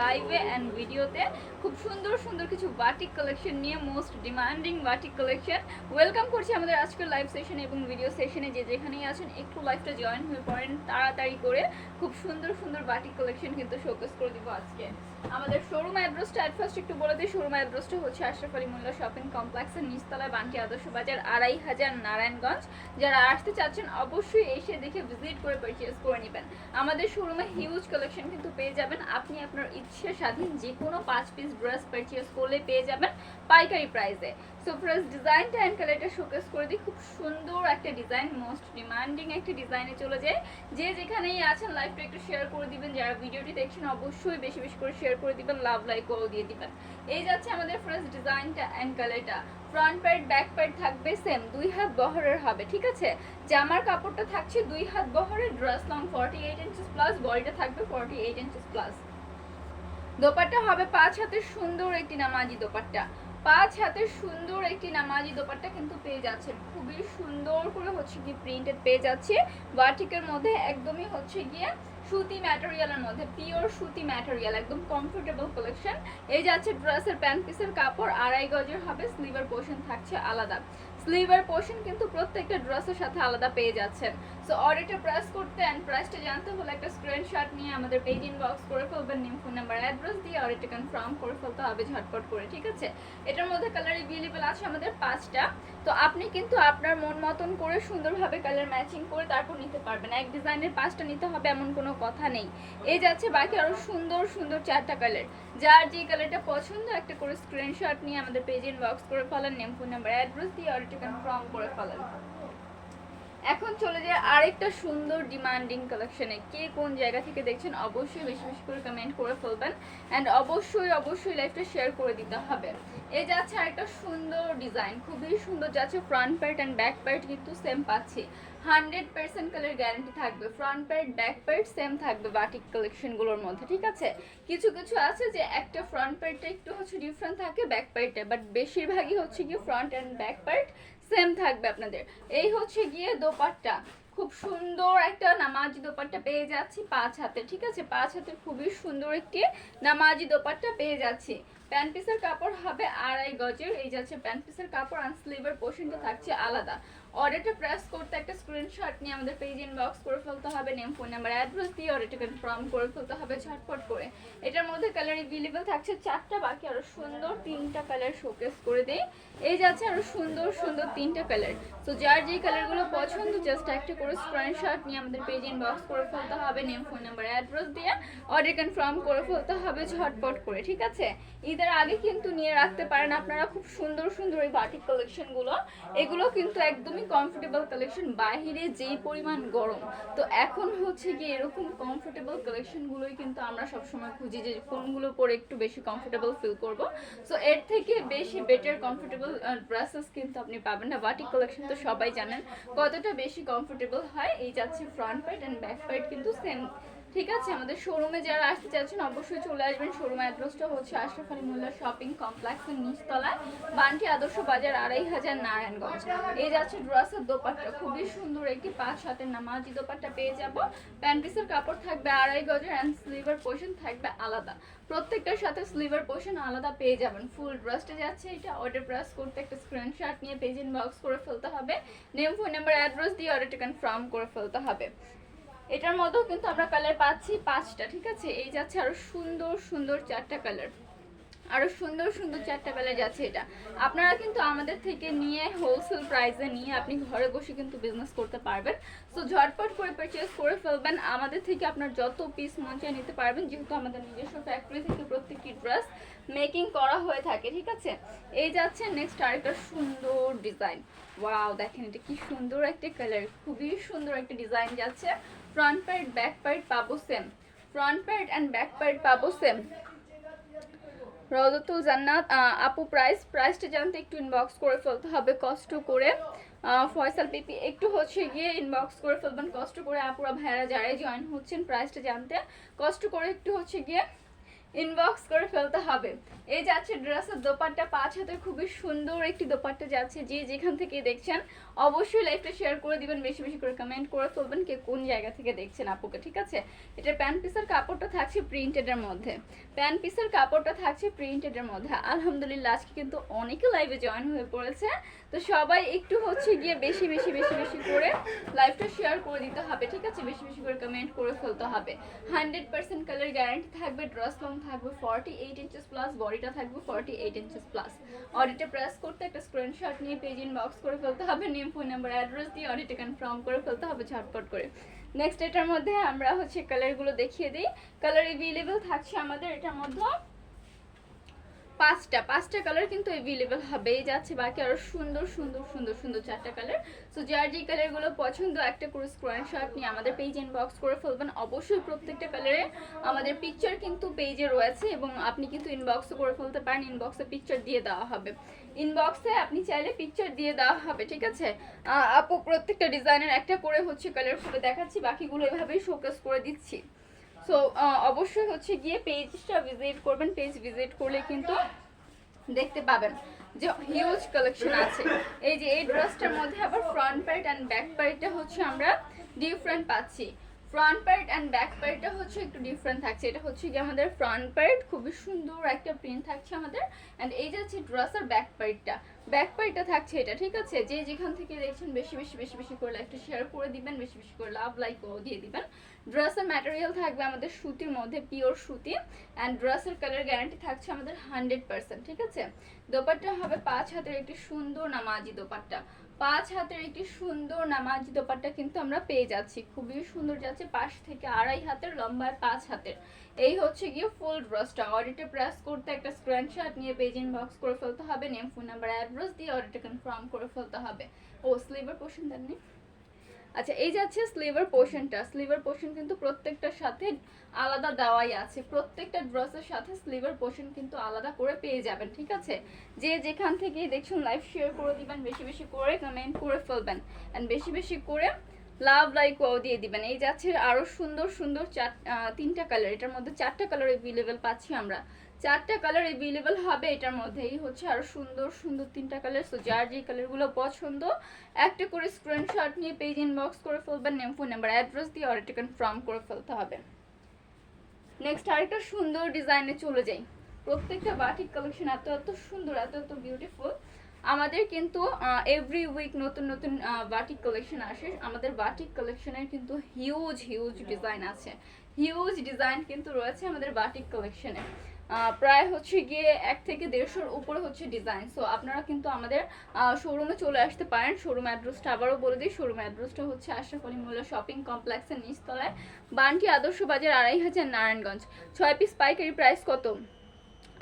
লাইভে অ্যান্ড ভিডিওতে খুব সুন্দর সুন্দর কিছু বাটিক কালেকশন নিয়ে most demanding batik collection welcome করছি আমাদের আজকের লাইভ সেশনে এবং ভিডিও সেশনে যে যেখানেই আছেন, একটু লাইভটা জয়েন হয়ে পড়েন, তাড়াতাড়ি করে খুব সুন্দর সুন্দর বাটিক কালেকশন কিন্তু শোকেস করে দিব আজকে। আমাদের শোরুম অ্যাড্রেসটা অ্যাট ফার্স্ট একটু বলে দিই। শোরুম অ্যাড্রেসটা হচ্ছে আশরাফ আলী মোল্লা শপিং কমপ্লেক্সের নিচতলায় বান্টি আদর্শ বাজার, আড়াই হাজার নারায়ণগঞ্জ। যারা আসতে চাচ্ছেন, অবশ্যই এসে দেখে ভিজিট করে পারচেজ করে নেবেন। আমাদের শোরুমে হিউজ কালেকশন কিন্তু পেয়ে যাবেন। আপনি আপনার ইচ্ছে স্বাধীন যে কোনো পাঁচ পিস ড্রেস পারচেজ করলে পেয়ে যাবেন পাইকারি প্রাইসে সো ফার্স্ট ডিজাইনটা অ্যান্ড কালারটা শোকেস করে দিই। খুব সুন্দর একটা ডিজাইন মোস্ট ডিমান্ডিং একটা ডিজাইনে চলে যায়। যে যেখানেই আছেন লাইভটা একটু শেয়ার করে দিবেন। যারা ভিডিওটি দেখছেন, অবশ্যই বেশি বেশি করে শেয়ার করে দিবেন। লাভ লাইক করে দিয়ে দিবেন। এই যাচ্ছে আমাদের ফার্স্ট ডিজাইনটা অ্যান্ড কালারটা ফ্রন্ট প্যাড ব্যাক প্যাড থাকবে সেম দুই হাত বহরের হবে, ঠিক আছে? জামার কাপড়টা থাকছে দুই হাত বহরের dress long forty eight inches plus বডিটা থাকবে forty eight inches plus dupatta হবে পাঁচ হাতের সুন্দর একটি নামাজি দোপাট্টা। পাঁচ হাতে সুন্দর একটি নামাজি দোপাট্টা কিন্তু পেয়ে যাচ্ছে খুবই সুন্দর করে হচ্ছে কি প্রিন্টেড পেয়ে যাচ্ছে। বাটিকের মধ্যে একদমই হচ্ছে গিয়ে সুতি ম্যাটেরিয়ালের মধ্যে পিওর সুতি ম্যাটেরিয়াল একদম কমফোর্টেবল কালেকশন এই যাচ্ছে ড্রেসের প্যান্ট পিসের কাপড়, আড়াই গজের হবে স্লিভার পোর্শন থাকছে আলাদা। স্লিভার পোর্শন কিন্তু প্রত্যেকটা ড্রেসের সাথে আলাদা পেয়ে যাচ্ছেন। সো অর্ডারটা প্রেস করতে অ্যান্ড প্রাইসটা জানতে হলে একটা স্ক্রিনশট নিয়ে আমাদের পেজ ইনবক্স করে ফেলবেন নিম ফোন নাম্বার অ্যাড্রেস দিয়ে অর্ডারটা কনফার্ম করে ফেলতে হবে ঝটপট করে, ঠিক আছে? এটার মধ্যে কালার অ্যাভেলেবেল আছে আমাদের পাঁচটা। তো আপনি কিন্তু আপনার মন মতন করে সুন্দরভাবে কালার ম্যাচিং করে তারপর নিতে পারবেন। এক ডিজাইনের পাঁচটা নিতে হবে, এমন কোনো কথা নেই। এই যাচ্ছে বাকি আরও সুন্দর সুন্দর চারটা কালার যার যে কালারটা পছন্দ, একটা করে স্ক্রিনশট নিয়ে আমাদের পেজ ইনবক্স করে ফেলেন নেম ফোন নাম্বার অ্যাড্রেস দিয়ে অর্ডারটা কনফার্ম করে ফেলেন। এখন চলে যায় আরেকটা সুন্দর ডিমান্ডিং কালেকশনে কে কোন জায়গা থেকে দেখছেন অবশ্যই বেশি বেশি করে কমেন্ট করে ফেলবেন অ্যান্ড অবশ্যই অবশ্যই লাইফটা শেয়ার করে দিতে হবে। এই যাচ্ছে আরেকটা সুন্দর ডিজাইন খুবই সুন্দর যাচ্ছে front part and back part কিন্তু সেম পাচ্ছি। হান্ড্রেড পার্সেন্ট কালার গ্যারান্টি থাকবে front part back part same থাকবে বাটিক কালেকশনগুলোর মধ্যে, ঠিক আছে? কিছু কিছু আছে যে একটা ফ্রন্ট প্যার্টটা একটু হচ্ছে ডিফারেন্ট থাকে ব্যাক প্যার্টে বাট বেশিরভাগই হচ্ছে কি front and back part same থাকবে আপনাদের। এই হচ্ছে গিয়ে দোপাট্টা। খুব সুন্দর একটা নামাজি দোপাট্টা পেয়ে যাচ্ছি পাঁচ হাতে, ঠিক আছে? পাঁচ হাতে খুবই সুন্দর একটি নামাজি দোপাট্টা পেয়ে যাচ্ছি। প্যান্ট পিসের কাপড় হবে আড়াই গজের। এই যাচ্ছে প্যান্ট পিসের কাপড় আর স্লিভের পোর্শনটা থাকছে আলাদা। অর্ডারটা প্রেস করতে একটা স্ক্রিনশট নিয়ে আমাদের পেজ ইনবক্স করে ফেলতে হবে নেম ফোন নাম্বার অ্যাড্রেস দিয়ে অর্ডারটা কনফার্ম করে ফেলতে হবে করে। এটার মধ্যে কালার অ্যাভেলেবেল থাকছে চারটা, বাকি আরও সুন্দর তিনটা কালার শোকেস করে দেই। এই যাচ্ছে আরও সুন্দর সুন্দর তিনটা কালার তো যার যে কালারগুলো পছন্দ জাস্ট একটা করে স্ক্রিনশট নিয়ে আমাদের পেজ ইনবক্স করে ফেলতে হবে নেম ফোন নাম্বার অ্যাড্রেস দিয়ে অর্ডার কনফার্ম করে ফেলতে হবে ঝটপট করে, ঠিক আছে? ঈদের আগে কিন্তু নিয়ে রাখতে পারেন। আপনারা খুব সুন্দর সুন্দর এই বাটিক কালেকশনগুলো এগুলো কিন্তু একদমই কমফোর্টেবল কালেকশন বাহিরে যেই পরিমাণ গরম। তো এখন হচ্ছে কি এরকম কমফোর্টেবল কালেকশনগুলোই কিন্তু আমরা সবসময় খুঁজি যে কোনগুলো পরে একটু বেশি কমফোর্টেবল ফিল করব। সো এর থেকে বেশি বেটার কমফোর্টেবল ড্রেসেস কিন্তু আপনি পাবেন না। বাটিক কালেকশন তো সবাই জানেন কতটা বেশি কমফোর্টেবল হয়। এই যাচ্ছে front part and back part কিন্তু সেম ঠিক আছে, আমাদের শোরুমে যারা আসতে চাচ্ছেন, অবশ্যই চলে আসবেন। শোরুম অ্যাড্রেসটা হচ্ছে আশরাফ আলী মোল্লা শপিং কমপ্লেক্সের নিচতলায়, বান্টি আদর্শ বাজার, আড়াই হাজার নারায়ণগঞ্জ। এই যাচ্ছে ড্রেসের দোপাট্টা, খুবই সুন্দর একটি পাঁচ হাতের নামাজি দোপাট্টা পেয়ে যাব। প্যান্ট পিসের কাপড় থাকবে আড়াই গজের অ্যান্ড স্লিভার পোর্শন থাকবে আলাদা। প্রত্যেকটার সাথে স্লিভার পোর্শন আলাদা পেয়ে যাবেন। ফুল ড্রেসটা যাচ্ছে এটা অর্ডার প্রেস করতে একটা স্ক্রিনশট নিয়ে পেজ ইনবক্স করে ফেলতে হবে। নেম ফোন নাম্বার অ্যাড্রেস দিয়ে অর্ডারটা কনফার্ম করে ফেলতে হবে। এটার মধ্যেও কিন্তু আমরা কালার পাচ্ছি পাঁচটা, ঠিক আছে? এই যাচ্ছে আরও সুন্দর সুন্দর চারটা কালার আরও সুন্দর সুন্দর চারটা কালার যাচ্ছে এটা। আপনারা কিন্তু আমাদের থেকে নিয়ে হোলসেল প্রাইসে নিয়ে আপনি ঘরে বসে কিন্তু বিজনেস করতে পারবেন। সো ঝটপট করে পারচেস করে ফেলবেন। আমাদের থেকে আপনার যত পিস চায় নিতে পারবেন। যেহেতু আমাদের নিজস্ব ফ্যাক্টরি থেকে প্রত্যেকটি ড্রেস মেকিং করা হয়ে থাকে, ঠিক আছে? এই যাচ্ছে নেক্সট আরেকটা সুন্দর ডিজাইন ওয়াও দেখেন এটা কি সুন্দর একটা কালার খুবই সুন্দর একটা ডিজাইন যাচ্ছে। ফ্রন্ট পার্ট ব্যাক পার্ট পাবো same front part and back part পাবো সেম রজতুল জান্নাত আপু প্রাইস প্রাইসটা জানতে একটু ইনবক্স করে ফেলতে হবে, কষ্ট করে। ফয়সাল পিপি, একটু হচ্ছে গিয়ে ইনবক্স করে ফেলবেন, কষ্ট করে আপুরা ভাইয়ারা যারাই জয়েন হচ্ছেন প্রাইসটা জানতে। কষ্ট করে একটু হচ্ছে গিয়ে ইনবক্স করে ফেলতে হবে। এই যাচ্ছে ড্রেসের দোপাট্টা। পাঁচ হাতে খুবই সুন্দর একটি দোপাট্টা যাচ্ছে যে যেখান থেকে দেখছেন, অবশ্যই লাইভটা শেয়ার করে দিবেন, বেশি বেশি করে কমেন্ট করে ফেলবেন কে কোন জায়গা থেকে দেখছেন আপুকে, ঠিক আছে? এটা প্যান্ট পিসের কাপড়টা থাকছে প্রিন্টেডের মধ্যে। প্যান্ট পিসের কাপড়টা থাকছে প্রিন্টেডের মধ্যে। আলহামদুলিল্লাহ, আজকে কিন্তু অনেকে লাইভে জয়েন হয়ে পড়েছে। তো সবাই একটু হচ্ছে গিয়ে বেশি বেশি বেশি বেশি করে লাইভটা শেয়ার করে দিতে হবে, ঠিক আছে? বেশি বেশি করে কমেন্ট করে ফেলতে হবে। হান্ড্রেড পার্সেন্ট কালার গ্যারান্টি থাকবে ড্রেস লং থাকবে ফর্টি এইট ইঞ্চেস প্লাস বডিটা থাকবে ফর্টি এইট ইঞ্চেস প্লাস অডিটে প্রেস করতে একটা স্ক্রিনশট নিয়ে পেজ ইনবক্স করে ফেলতে হবে নেম ফোন নাম্বার অ্যাড্রেস দিয়ে অডিটে কনফার্ম করে ফেলতে হবে ঝটপট করে। নেক্সট এটার মধ্যে আমরা হচ্ছে কালারগুলো দেখিয়ে দিই। কালার এভেলেবেল থাকছে আমাদের, এটার মধ্যে পাঁচটা পাঁচটা কালার কিন্তু অ্যাভেলেবেল হবেই যাচ্ছে বাকি আরও সুন্দর সুন্দর সুন্দর সুন্দর চারটা কালার সো যার যে কালারগুলো পছন্দ, একটা করে স্ক্রিনশট নিয়ে আমাদের পেজ ইনবক্স করে ফেলবেন। অবশ্যই প্রত্যেকটা কালারে আমাদের পিকচার কিন্তু পেজে রয়েছে এবং আপনি কিন্তু ইনবক্সও করে ফেলতে পারেন। ইনবক্সে পিকচার দিয়ে দেওয়া হবে। ইনবক্সে আপনি চাইলে পিকচার দিয়ে দেওয়া হবে, ঠিক আছে? আপু, প্রত্যেকটা ডিজাইনের একটা করে হচ্ছে কালার খুলে দেখাচ্ছি, বাকিগুলো এভাবেই শোকেস করে দিচ্ছি। সো অবশ্যই হচ্ছে গিয়ে পেজটা ভিজিট করবেন। পেজ ভিজিট করলে কিন্তু দেখতে পাবেন যে হিউজ কালেকশন আছে। এই যে এই ড্রেসটার মধ্যে আবার ফ্রন্ট পার্ট অ্যান্ড ব্যাক পার্টটা হচ্ছে আমরা ডিফারেন্ট পাচ্ছি। ফ্রন্ট পার্ট অ্যান্ড ব্যাক পার্টটা হচ্ছে একটু ডিফারেন্ট থাকছে। এটা হচ্ছে কি আমাদের ফ্রন্ট পার্ট খুবই সুন্দর একটা প্রিন্ট থাকছে আমাদের। অ্যান্ড এই যে হচ্ছে ড্রেসের ব্যাক পার্টটা ব্যাক পার্টটা থাকছে এটা, ঠিক আছে? যে যেখান থেকে দেখছেন বেশি বেশি বেশি বেশি করে লাইকটা শেয়ার করে দিবেন, বেশি বেশি করে লাভ লাইকও দিয়ে দিবেন। ড্রেসের ম্যাটেরিয়াল থাকবে আমাদের সুতির মধ্যে পিওর সুতি অ্যান্ড ড্রেসের কালার গ্যারান্টি থাকছে আমাদের হান্ড্রেড পার্সেন্ট ঠিক আছে? দোপাট্টা হবে পাঁচ হাতের একটি সুন্দর নামাজি দোপাট্টা। পাঁচ হাতের একটি সুন্দর নামাজি দোপাট্টা কিন্তু আমরা পেয়ে যাচ্ছি। খুবই সুন্দর যাচ্ছে পাশ থেকে আড়াই হাতের লম্বায় পাঁচ হাতের। এই হচ্ছে গিয়ে ফুল ড্রেসটা অডিটে প্রেস করতে একটা স্ক্রিনশট নিয়ে পেজ ইনবক্স করে ফেলতে হবে নেম ফোন নাম্বার অ্যাড্রেস দিয়ে অডিটে কনফার্ম করে ফেলতে হবে। ও স্লিভার পোর্শন দেননি আচ্ছা এই যাচ্ছে স্লিভার পোর্শনটা স্লিভার পোর্শন কিন্তু প্রত্যেকটার সাথে আলাদা দেওয়াই আছে। প্রত্যেকটা ড্রেসের সাথে স্লিভার পোর্শন কিন্তু আলাদা করে পেয়ে যাবেন, ঠিক আছে? যে যেখান থেকে দেখছেন লাইভ শেয়ার করে দিবেন, বেশি বেশি করে কমেন্ট করে ফেলবেন। অ্যান্ড বেশি বেশি করে লাভ লাইক ওয়াও দিয়ে দিবেন। এই যাচ্ছে আরও সুন্দর সুন্দর চার তিনটা কালার এটার মধ্যে চারটা কালার এভেলেবেল পাচ্ছি আমরা। চারটা কালার এভেলেবেল হবে এটার মধ্যে এই হচ্ছে আরও সুন্দর সুন্দর তিনটা কালার সো যার যে কালারগুলো পছন্দ, একটা করে স্ক্রিনশট নিয়ে পেজ ইনবক্স করে ফেলবেন নেম ফোন নাম্বার অ্যাড্রেস দিয়ে অর্ডারটা কনফার্ম করে ফেলতে হবে। নেক্সট আরেকটা সুন্দর ডিজাইনে চলে যাই। প্রত্যেকটা বাটিক কালেকশন এত এত সুন্দর, এত এত বিউটিফুল আমাদের কিন্তু এভরি উইক নতুন নতুন বাটিক কালেকশন আসে। আমাদের বাটিক কালেকশনের কিন্তু হিউজ হিউজ ডিজাইন আছে। হিউজ ডিজাইন কিন্তু রয়েছে আমাদের বাটিক কালেকশনে প্রায় হচ্ছে গিয়ে এক থেকে দেড়শোর উপরে হচ্ছে ডিজাইন সো আপনারা কিন্তু আমাদের শোরুমে চলে আসতে পারেন। শোরুম অ্যাড্রেসটা আবারও বলে দিই। শোরুম অ্যাড্রেসটা হচ্ছে আশরাফ আলী মোল্লা শপিং কমপ্লেক্সের নিচতলায়। বানটি আদর্শ বাজার আড়াই হাজার নারায়ণগঞ্জ। ছয় পিস পাইকারি প্রাইস কত?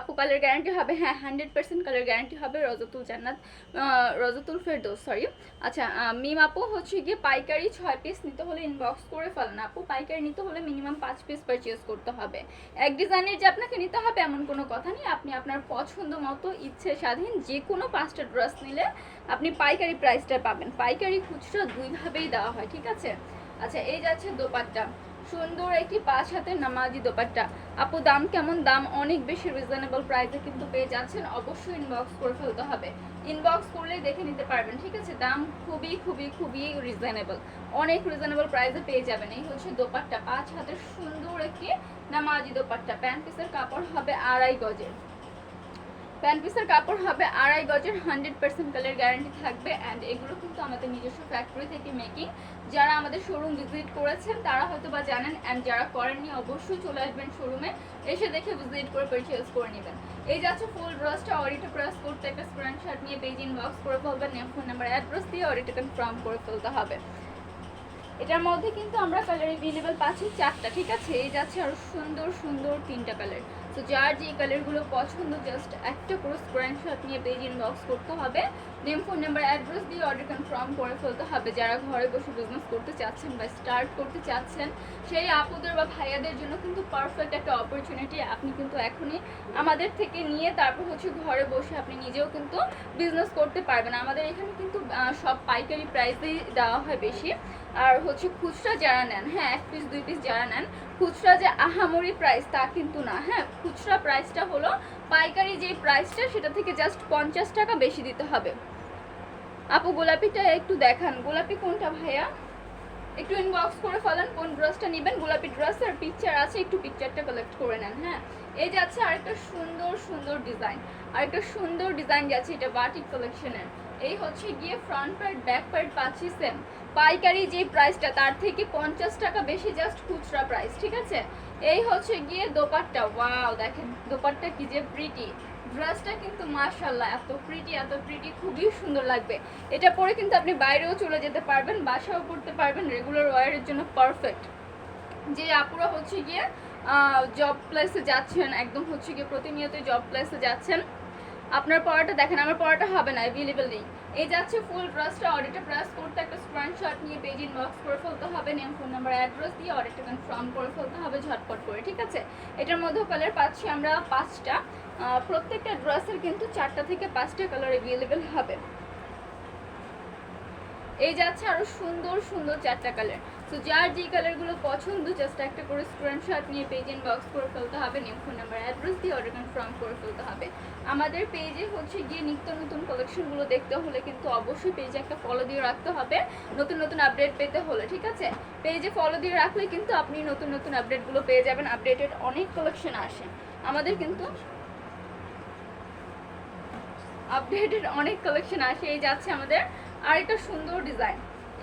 আপু কালার গ্যারান্টি হবে হ্যাঁ হান্ড্রেড পার্সেন্ট কালার গ্যারান্টি হবে রজতুল জান্নাত রজতুল ফেরদৌস সরি আচ্ছা মিম আপু হচ্ছে গিয়ে পাইকারি ছয় পিস নিতে হলে ইনবক্স করে ফেলেন আপু। পাইকারি নিতে হলে মিনিমাম পাঁচ পিস পারচেজ করতে হবে। এক ডিজাইনের যে আপনাকে নিতে হবে এমন কোনো কথা নেই। আপনি আপনার পছন্দ মতো ইচ্ছে স্বাধীন যে কোনো পাঁচটা ড্রেস নিলে আপনি পাইকারি প্রাইসটা পাবেন। পাইকারি খুচরা দুইভাবেই দেওয়া হয়, ঠিক আছে? আচ্ছা এই যাচ্ছে দোপাট্টা। সুন্দর একটি পাঁচ হাতের নামাজি দোপাট্টা। আপু, দাম কেমন? দাম অনেক বেশি রিজনেবল প্রাইসে কিন্তু পেয়ে যাচ্ছেন। অবশ্যই ইনবক্স করে ফেলতে হবে। ইনবক্স করলে দেখে নিতে পারবেন, ঠিক আছে? দাম খুবই খুবই খুবই রিজনেবল অনেক রিজনেবল প্রাইসে পেয়ে যাবেন। এই হচ্ছে দোপাট্টা। পাঁচ হাতের সুন্দর একটি নামাজি দোপাট্টা। প্যান্ট পিসের কাপড় হবে আড়াই গজের। প্যান্ট পিসের কাপড় হবে আড়াই গজের হান্ড্রেড পার্সেন্ট কালার গ্যারান্টি থাকবে অ্যান্ড এগুলো কিন্তু আমাদের নিজস্ব ফ্যাক্টরি থেকে মেকিং যারা আমাদের শোরুম ভিজিট করেছেন, তারা হয়তো বা জানেন অ্যান্ড যারা করেননি, অবশ্যই চলে আসবেন শোরুমে এসে দেখে ভিজিট করে পারচেজ করে নেবেন। এই যাচ্ছে ফুল ড্রেসটা অডিটো প্রেস করতে একটা স্ক্রিনশট নিয়ে পেজ ইনবক্স করে ফেলবেন ফোন নাম্বার অ্যাড্রেস দিয়ে অডিটো কনফার্ম করে ফেলতে হবে। এটার মধ্যে কিন্তু আমরা কালার এভেলেবেল পাচ্ছি চারটা, ঠিক আছে? এই যাচ্ছে আরও সুন্দর সুন্দর তিনটা কালার তো যার যে কালারগুলো পছন্দ জাস্ট একটা করে স্ক্রিনশট নিয়ে পেজ ইনবক্স করতে হবে। নেম ফোন নাম্বার অ্যাড্রেস দিয়ে অর্ডার কনফার্ম করে ফেলতে হবে। যারা ঘরে বসে বিজনেস করতে চাচ্ছেন বা স্টার্ট করতে চাচ্ছেন, সেই আপুদের বা ভাইয়াদের জন্য কিন্তু পারফেক্ট একটা অপরচুনিটি আপনি কিন্তু এখনই আমাদের থেকে নিয়ে তারপর হচ্ছে ঘরে বসে আপনি নিজেও কিন্তু বিজনেস করতে পারবেন। আমাদের এখানে কিন্তু সব পাইকারি প্রাইসেই দেওয়া হয় বেশি। আর হচ্ছে খুচরা যারা নেন হ্যাঁ এক পিস দুই পিস যারা নেন, খুচরা যে আহামরি প্রাইস তা কিন্তু না। হ্যাঁ খুচরা প্রাইসটা হলো পাইকারি যে প্রাইসটা সেটা থেকে জাস্ট পঞ্চাশ টাকা বেশি দিতে হবে। আপু, গোলাপিটা একটু দেখান। গোলাপি কোনটা ভাইয়া? একটু ইনবক্স করে ফেলেন, কোন ড্রেসটা নেবেন? গোলাপি ড্রেস আর পিকচার আছে, একটু পিকচারটা কালেক্ট করে নেন হ্যাঁ? এই যাচ্ছে আরেকটা সুন্দর সুন্দর ডিজাইন আরেকটা সুন্দর ডিজাইন যাচ্ছে এটা বাটিক কালেকশনের এই হচ্ছে গিয়ে ফ্রন্ট পার্ট ব্যাক পার্ট পাচ্ছি সেম পাইকারি যে প্রাইসটা তার থেকে পঞ্চাশ টাকা বেশি জাস্ট খুচরা প্রাইস ঠিক আছে? এই হচ্ছে গিয়ে দোপাট্টা। ওয়াও দেখেন, দোপাট্টা কি যে প্রিটি ড্রেসটা কিন্তু মাশাল্লাহ এত প্রিটি এত প্রিটি খুবই সুন্দর লাগবে। এটা পরে কিন্তু আপনি বাইরেও চলে যেতে পারবেন, বাসাও পড়তে পারবেন রেগুলার ওয়ারের জন্য পারফেক্ট যে আপুরা হচ্ছে গিয়ে জব প্লেসে যাচ্ছেন, একদম হচ্ছে গিয়ে প্রতিনিয়ত জব প্লেসে যাচ্ছেন, আপনার পড়াটা দেখেন, আমার পড়াটা হবে না অ্যাভেলেবেল নেই। এই যাচ্ছে ফুল ড্রেসটা অর্ডারটা প্রেস করতে একটা স্ক্রিনশট নিয়ে পেজ ইনবক্স করে ফেলতে হবে নেম ফোন নাম্বার অ্যাড্রেস দিয়ে অর্ডারটা কনফার্ম করে ফেলতে হবে ঝটপট করে, ঠিক আছে? এটার মধ্যেও কালার পাচ্ছি আমরা পাঁচটা। প্রত্যেকটা ড্রেসের কিন্তু চারটা থেকে পাঁচটা কালার অ্যাভেলেবেল হবে। এই যাচ্ছে আরও সুন্দর সুন্দর চারটা কালার তো যার যে কালারগুলো পছন্দ জাস্ট একটা করে স্ক্রিনশট নিয়ে পেজ ইনবক্স করে ফেলতে হবে নেম ফোন নাম্বার অ্যাড্রেস দিয়ে অর্ডার কনফার্ম করে ফেলতে হবে। আমাদের পেজে হচ্ছে গিয়ে নিত্য নতুন কালেকশনগুলো দেখতে হলে কিন্তু অবশ্যই পেজে একটা ফলো দিয়ে রাখতে হবে, নতুন নতুন আপডেট পেতে হলে, ঠিক আছে? পেজে ফলো দিয়ে রাখলে কিন্তু আপনি নতুন নতুন আপডেটগুলো পেয়ে যাবেন আপডেটেড অনেক কালেকশন আসে। আমাদের কিন্তু আপডেটেড অনেক কালেকশন আসে, এই যাচ্ছে আমাদের আরেকটা সুন্দর ডিজাইন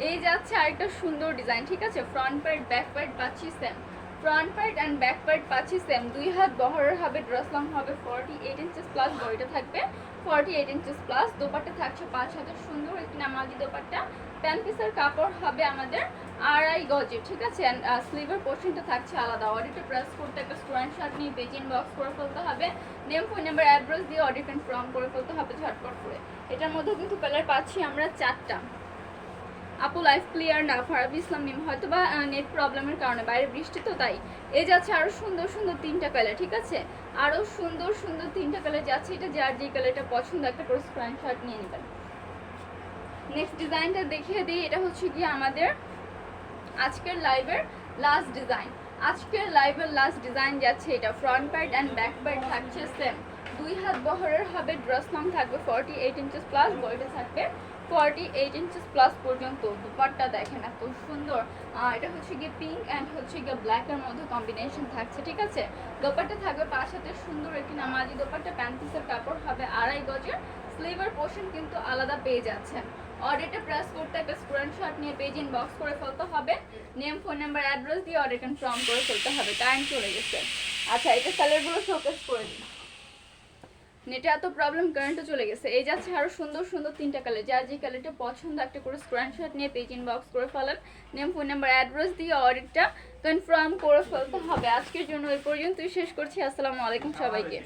এই যাচ্ছে আরেকটা সুন্দর ডিজাইন ঠিক আছে? ফ্রন্ট পার্ট ব্যাক পার্ট পাচ্ছি same front part and back part পাচ্ছি সেম দুই হাত বহরের হবে ড্রেস লং হবে ফর্টি এইট ইঞ্চেস প্লাস বডিটা থাকবে। Forty eight inches plus dupatta থাকছে পাঁচ হাতের। সুন্দর একটি নামাজি দোপাট্টা। প্যান্ট পিসের কাপড় হবে আমাদের আড়াই গজে, ঠিক আছে? স্লিভের পোর্শনটা থাকছে আলাদা। অডিটে প্রেস করতে একটা স্টুডেন্ট শার্ট নিয়ে পেজ ইনবক্স করে ফেলতে হবে। নেম ফোন নাম্বার অ্যাড্রেস দিয়ে অর্ডার কনফার্ম করে ফেলতে হবে ঝটপট করে। এটার মধ্যে কিন্তু কালার পাচ্ছি আমরা চারটা। আপু লাইফ ক্লিয়ার না, ফারাবি ইসলাম মিম হয়তো বা নেট প্রবলেমের কারণে, বাইরে বৃষ্টি তো তাই। এই যাচ্ছে আরও সুন্দর সুন্দর তিনটা কালার ঠিক আছে? আরও সুন্দর সুন্দর তিনটা কালার যাচ্ছে, এটা যার যে কালারটা পছন্দ, একটা করে স্ক্রিনশট নিয়ে নেবেন। নেক্সট ডিজাইনটা দেখিয়ে দিই, এটা হচ্ছে কি আমাদের আজকের লাইভের লাস্ট ডিজাইন আজকের লাইভের লাস্ট ডিজাইন যাচ্ছে এটা front part and back part থাকছে সেম দুই হাত বহরের হবে ড্রেস লং থাকবে ফর্টি এইট ইঞ্চেস প্লাস বডিতে থাকবে ফর্টি এইট ইঞ্চেস প্লাস পর্যন্ত দুপাট্টা দেখেন এত সুন্দর। এটা হচ্ছে গিয়ে পিঙ্ক অ্যান্ড হচ্ছে গিয়ে ব্ল্যাকের মধ্যে কম্বিনেশন থাকছে, ঠিক আছে? দোপাট্টা থাকবে পাঁচ হাতে সুন্দর একটি নামাজি দোপাট্টা প্যান্ট পিসের কাপড় হবে আড়াই গজের। স্লিভার পোর্শন কিন্তু আলাদা পেয়ে যাচ্ছেন। অর্ডারটা প্রেস করতে একটা স্ক্রিনশট নিয়ে পেজ ইনবক্স করে ফেলতে হবে। নেম ফোন নাম্বার অ্যাড্রেস দিয়ে অর্ডার কনফার্ম করে ফেলতে হবে। টাইম চলে গেছে। আচ্ছা এটা কালারগুলো শোকেস করে দিন। নেটে এত প্রবলেম কারেন্টও চলে গেছে। এই যাচ্ছে আরও সুন্দর সুন্দর তিনটা কালার যার যে কালারটা পছন্দ, একটা করে স্ক্রিনশট নিয়ে পেজ ইনবক্স করে ফেলেন নেম ফোন নাম্বার অ্যাড্রেস দিয়ে অর্ডারটা কনফার্ম করে ফেলতে হবে। আজকের জন্য এই পর্যন্তই শেষ করছি। আসসালামু আলাইকুম সবাইকে।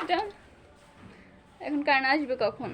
এটা এখন কারেন্ট আসবে কখন?